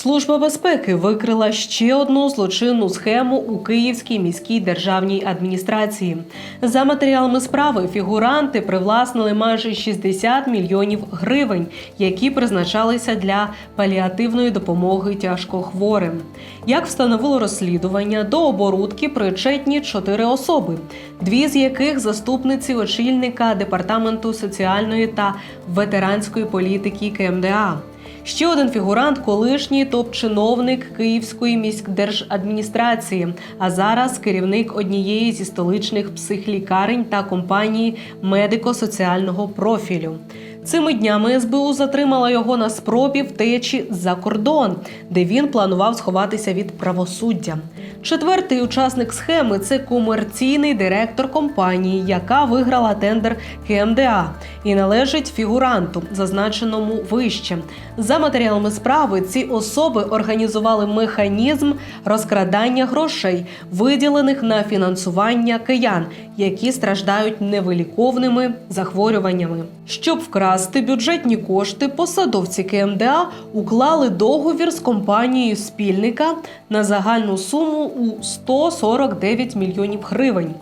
Служба безпеки викрила ще одну злочинну схему у Київській міській державній адміністрації. За матеріалами справи фігуранти привласнили майже 60 мільйонів гривень, які призначалися для паліативної допомоги тяжкохворим. Як встановило розслідування, до оборудки причетні чотири особи, дві з яких заступниці очільника департаменту соціальної та ветеранської політики КМДА. Ще один фігурант колишній топ-чиновник Київської міськдержадміністрації, а зараз керівник однієї зі столичних психлікарень та компанії медико-соціального профілю. Цими днями СБУ затримала його на спробі втечі за кордон, де він планував сховатися від правосуддя. Четвертий учасник схеми це комерційний директор компанії, яка виграла тендер КМДА і належить фігуранту, зазначеному вище. За матеріалами справи ці особи організували механізм розкрадання грошей, виділених на фінансування киян, які страждають невиліковними захворюваннями. Щоб вкрасти бюджетні кошти, посадовці КМДА уклали договір з компанією спільника на загальну суму у 149 мільйонів гривень.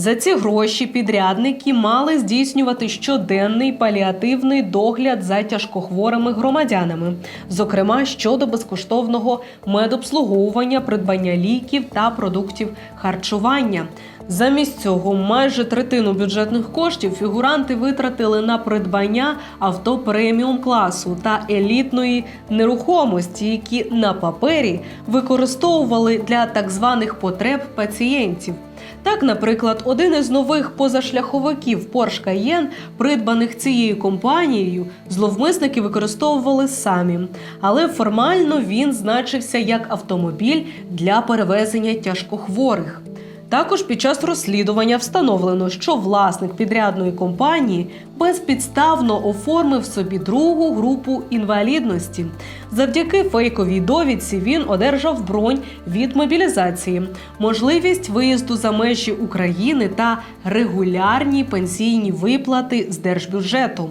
За ці гроші підрядники мали здійснювати щоденний паліативний догляд за тяжкохворими громадянами, зокрема щодо безкоштовного медобслуговування, придбання ліків та продуктів харчування. Замість цього майже третину бюджетних коштів фігуранти витратили на придбання авто преміум класу та елітної нерухомості, які на папері використовували для так званих потреб пацієнтів. Так, наприклад, один із нових позашляховиків Porsche Cayenne, придбаних цією компанією, зловмисники використовували самі, але формально він значився як автомобіль для перевезення тяжкохворих. Також під час розслідування встановлено, що власник підрядної компанії безпідставно оформив собі другу групу інвалідності. Завдяки фейковій довідці він одержав бронь від мобілізації, можливість виїзду за межі України та регулярні пенсійні виплати з держбюджету.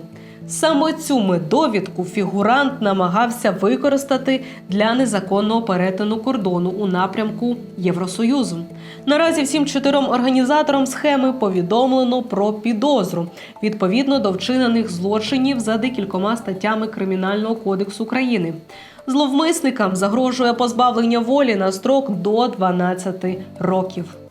Саме цю медовідку фігурант намагався використати для незаконного перетину кордону у напрямку Євросоюзу. Наразі всім чотирьом організаторам схеми повідомлено про підозру відповідно до вчинених злочинів за декількома статтями Кримінального кодексу України. Зловмисникам загрожує позбавлення волі на строк до 12 років.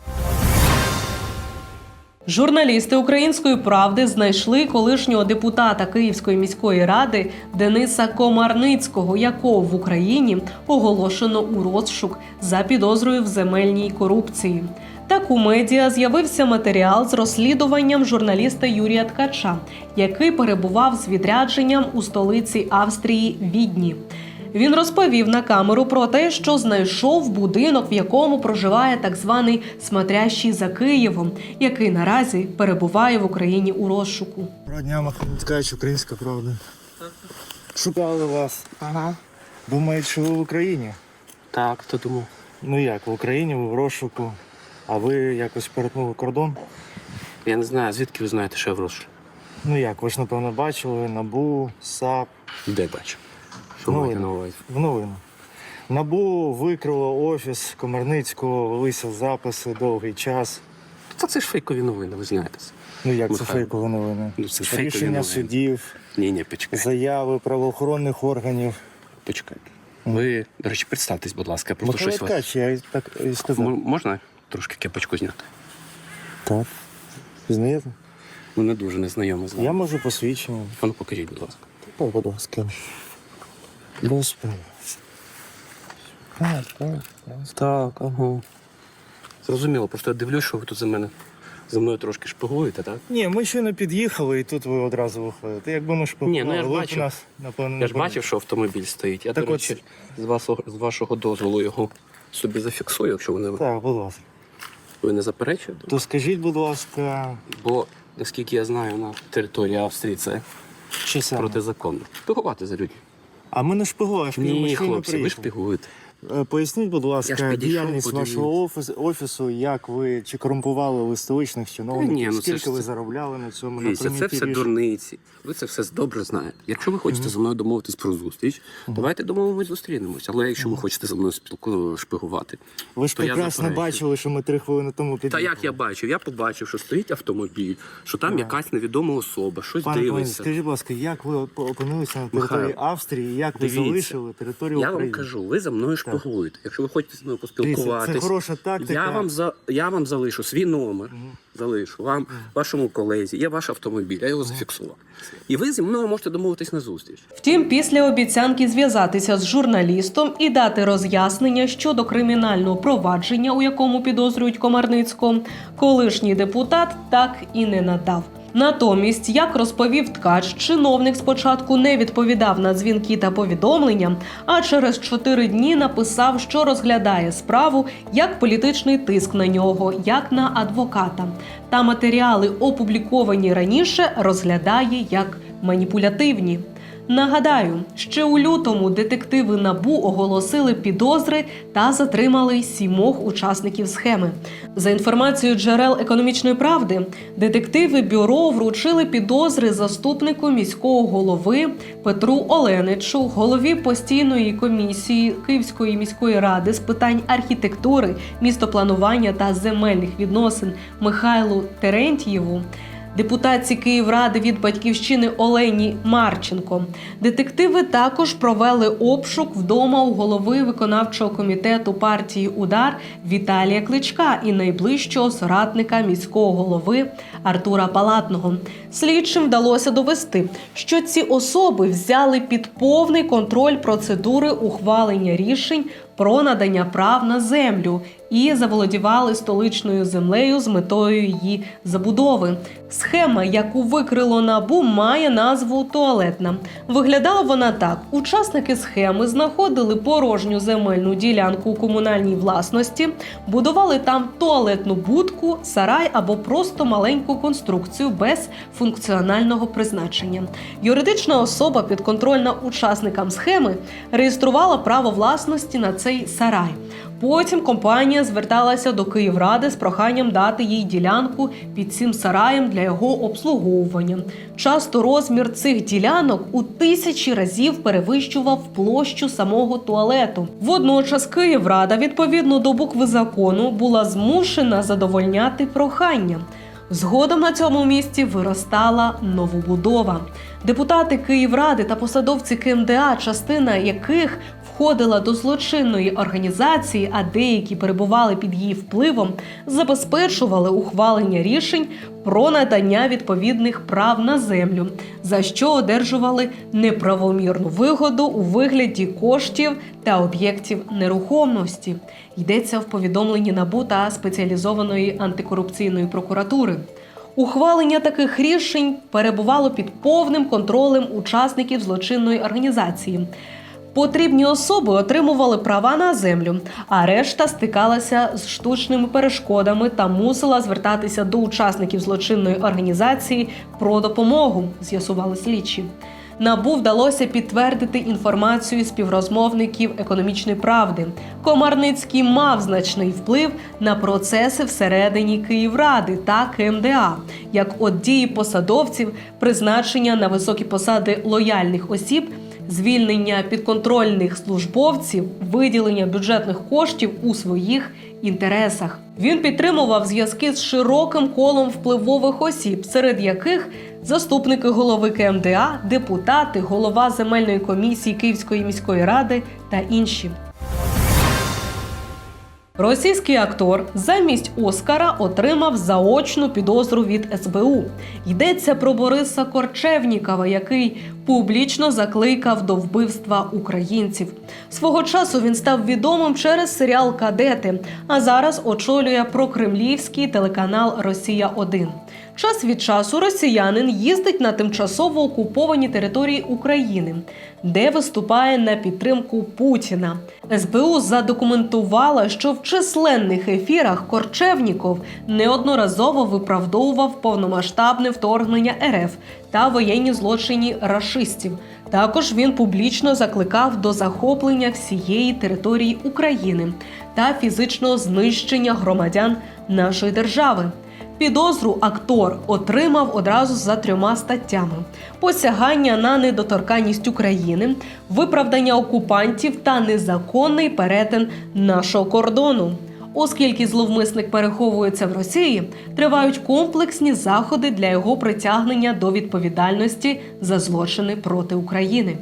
Журналісти української правди знайшли колишнього депутата Київської міської ради Дениса Комарницького, якого в Україні оголошено у розшук за підозрою в земельній корупції. Так у медіа з'явився матеріал з розслідуванням журналіста Юрія Ткача, який перебував з відрядженням у столиці Австрії Відні. Він розповів на камеру про те, що знайшов будинок, в якому проживає так званий смотрящий за Києвом, який наразі перебуває в Україні у розшуку. Доброго дня, Махмуд Ткач, Українська правда. Шукали вас. Ага. Думають, що ви в Україні. Так, хто думав? Ну як, в Україні, ви в розшуку. А ви якось перетнули кордон? Я не знаю, звідки ви знаєте, що я в розшуку? Ну як, ви ж напевно бачили НАБУ, САП, Де бачу? Що маєте на увазі? в новину. НАБУ викрило офіс Комарницького, велися записи довгий час. Та це ж фейкові новини, ви знаєте. це. Ну як це Михайло. фейкові новини? Ну, це ж фейкові Рішення новини. судів, Ні, ні, почекайте. заяви правоохоронних органів. Почекайте. Ви, до речі, представтесь, будь ласка, я просто Михайло щось вас. Ткач, я і так і сказав. М- Можна трошки кепочку зняти? Так. Знаєте? Ну не дуже незнайомий з Я можу посвідчення. А ну покажіть, будь ласка. О, будь ласка. Господи. Так, так, Так, ага. Зрозуміло, просто я дивлюсь, що ви тут за мене за мною трошки шпигуєте, так? Ні, ми щойно під'їхали і тут ви одразу виходите. Якби ми ж Ні, ну я ж ви б бачив. нас, напевно, Я ж не бачив, що автомобіль стоїть. Я, Так до от- речі, з вашого, з вашого дозволу його собі зафіксую, якщо ви не, Так, будь ласка. ви не заперечуєте. То скажіть, будь ласка, Бо, наскільки я знаю, на території Австрії це Що саме? протизаконно. Шпигувати за людьми. А ми не шпигували, шпигуємо, Ні, хлопці, ви шпигуєте. Е, Поясніть, будь ласка, підійшов, діяльність подивився. вашого офісу, офісу, як ви чи корумпували ви столичних чиновників, ні, ну це скільки ж ви це- заробляли на цьому на Дивіться, це все рішень? дурниці. Ви це все добре знаєте. Якщо ви хочете зі мною домовитись про зустріч, давайте домовимось, зустрінемось. Але якщо ви хочете зі мною спілку шпигувати, Ви ж то я прекрасно заперечую. бачили, що ми три хвилини тому Та як я бачив? Я побачив, що стоїть автомобіль, що там якась невідома особа, щось Пане Павленко, дивиться. скажіть, будь ласка, як ви оп- опинилися на Михайло, території Австрії, як ви дивіться, залишили територію Я України? вам кажу, ви за мною шпигуєте. Якщо ви хочете зі мною поспілкуватись, це хороша тактика. Я вам за я вам залишу свій номер, залишу вам, вашому колезі. Є ваш автомобіль, я його зафіксував. І ви зі мною можете домовитись на зустріч. Втім, після обіцянки зв'язатися з журналістом і дати роз'яснення щодо кримінального провадження, у якому підозрюють Комарницького, колишній депутат так і не надав. Натомість, як розповів ткач, чиновник спочатку не відповідав на дзвінки та повідомлення, а через чотири дні написав, що розглядає справу як політичний тиск на нього, як на адвоката. Та матеріали, опубліковані раніше, розглядає як маніпулятивні. Нагадаю, ще у лютому детективи набу оголосили підозри та затримали сімох учасників схеми. За інформацією джерел економічної правди, детективи бюро вручили підозри заступнику міського голови Петру Оленичу, голові постійної комісії Київської міської ради з питань архітектури, містопланування та земельних відносин Михайлу Терентьєву депутатці Київради від батьківщини Олені Марченко. Детективи також провели обшук вдома у голови виконавчого комітету партії Удар Віталія Кличка і найближчого соратника міського голови Артура Палатного. Слідчим вдалося довести, що ці особи взяли під повний контроль процедури ухвалення рішень про надання прав на землю і заволодівали столичною землею з метою її забудови. Схема, яку викрило набу, має назву туалетна. Виглядала вона так: учасники схеми знаходили порожню земельну ділянку у комунальній власності, будували там туалетну будку, сарай або просто маленьку конструкцію без функціонального призначення. Юридична особа, підконтрольна учасникам схеми, реєструвала право власності на цей сарай. Потім компанія зверталася до Київради з проханням дати їй ділянку під цим сараєм для його обслуговування. Часто розмір цих ділянок у тисячі разів перевищував площу самого туалету. Водночас Київрада, відповідно до букви закону, була змушена задовольняти прохання. Згодом на цьому місці виростала новобудова. Депутати Київради та посадовці КМДА, частина яких входила до злочинної організації, а деякі перебували під її впливом, забезпечували ухвалення рішень про надання відповідних прав на землю, за що одержували неправомірну вигоду у вигляді коштів та об'єктів нерухомості. Йдеться в повідомленні НАБУ та спеціалізованої антикорупційної прокуратури. Ухвалення таких рішень перебувало під повним контролем учасників злочинної організації. Потрібні особи отримували права на землю, а решта стикалася з штучними перешкодами та мусила звертатися до учасників злочинної організації про допомогу, з'ясували слідчі. Набу вдалося підтвердити інформацію співрозмовників економічної правди. Комарницький мав значний вплив на процеси всередині Київради та КМДА, як от дії посадовців, призначення на високі посади лояльних осіб звільнення підконтрольних службовців, виділення бюджетних коштів у своїх інтересах. Він підтримував зв'язки з широким колом впливових осіб, серед яких заступники голови КМДА, депутати, голова земельної комісії Київської міської ради та інші. Російський актор замість Оскара отримав заочну підозру від СБУ. Йдеться про Бориса Корчевнікова, який публічно закликав до вбивства українців. Свого часу він став відомим через серіал Кадети, а зараз очолює прокремлівський телеканал Росія 1 Час від часу росіянин їздить на тимчасово окуповані території України, де виступає на підтримку Путіна. СБУ задокументувала, що в численних ефірах Корчевніков неодноразово виправдовував повномасштабне вторгнення РФ та воєнні злочині рашистів. Також він публічно закликав до захоплення всієї території України та фізичного знищення громадян нашої держави. Підозру актор отримав одразу за трьома статтями: посягання на недоторканність України, виправдання окупантів та незаконний перетин нашого кордону. Оскільки зловмисник переховується в Росії, тривають комплексні заходи для його притягнення до відповідальності за злочини проти України.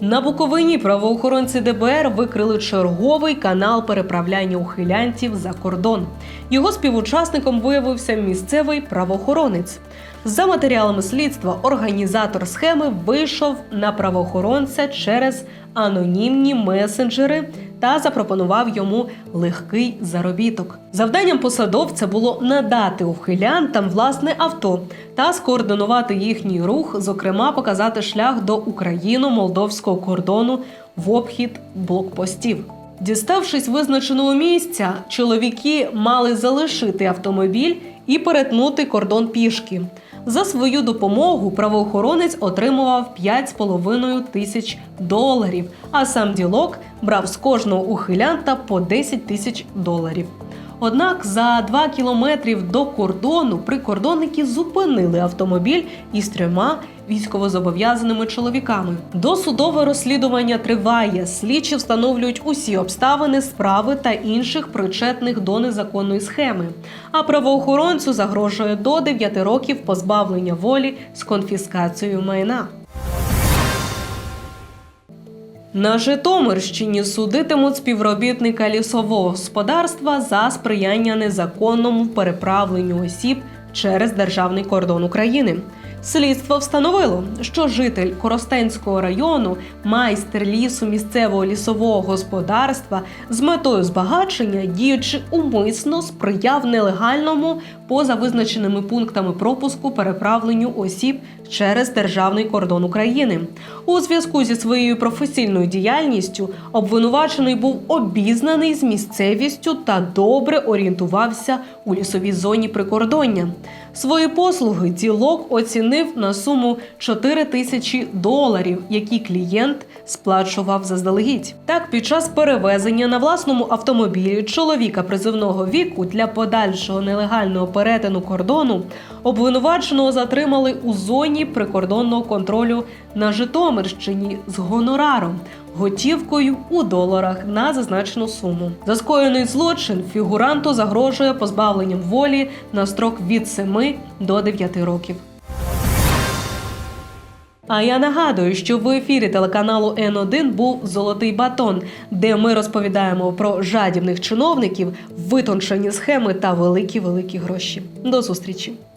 На Буковині правоохоронці ДБР викрили черговий канал переправляння ухилянтів за кордон. Його співучасником виявився місцевий правоохоронець. За матеріалами слідства, організатор схеми вийшов на правоохоронця через анонімні месенджери та запропонував йому легкий заробіток. Завданням посадовця було надати ухилянтам власне авто та скоординувати їхній рух, зокрема показати шлях до україно-молдовського кордону в обхід блокпостів. Діставшись визначеного місця, чоловіки мали залишити автомобіль і перетнути кордон пішки. За свою допомогу правоохоронець отримував 5,5 тисяч доларів, а сам ділок брав з кожного ухилянта по 10 тисяч доларів. Однак за два кілометрів до кордону прикордонники зупинили автомобіль із трьома військовозобов'язаними чоловіками. Досудове розслідування триває. Слідчі встановлюють усі обставини справи та інших причетних до незаконної схеми. А правоохоронцю загрожує до 9 років позбавлення волі з конфіскацією майна. На Житомирщині судитимуть співробітника лісового господарства за сприяння незаконному переправленню осіб через державний кордон України. Слідство встановило, що житель Коростенського району, майстер лісу місцевого лісового господарства з метою збагачення, діючи умисно, сприяв нелегальному поза визначеними пунктами пропуску переправленню осіб через державний кордон України. У зв'язку зі своєю професійною діяльністю обвинувачений був обізнаний з місцевістю та добре орієнтувався у лісовій зоні прикордоння. Свої послуги ділок оцінив на суму 4 тисячі доларів, які клієнт сплачував заздалегідь. Так, під час перевезення на власному автомобілі чоловіка призивного віку для подальшого нелегального перетину кордону обвинуваченого затримали у зоні прикордонного контролю на Житомирщині з гонораром. Готівкою у доларах на зазначену суму. За скоєний злочин фігуранту загрожує позбавленням волі на строк від 7 до 9 років. А я нагадую, що в ефірі телеканалу Н1 був Золотий батон, де ми розповідаємо про жадібних чиновників, витончені схеми та великі великі гроші. До зустрічі!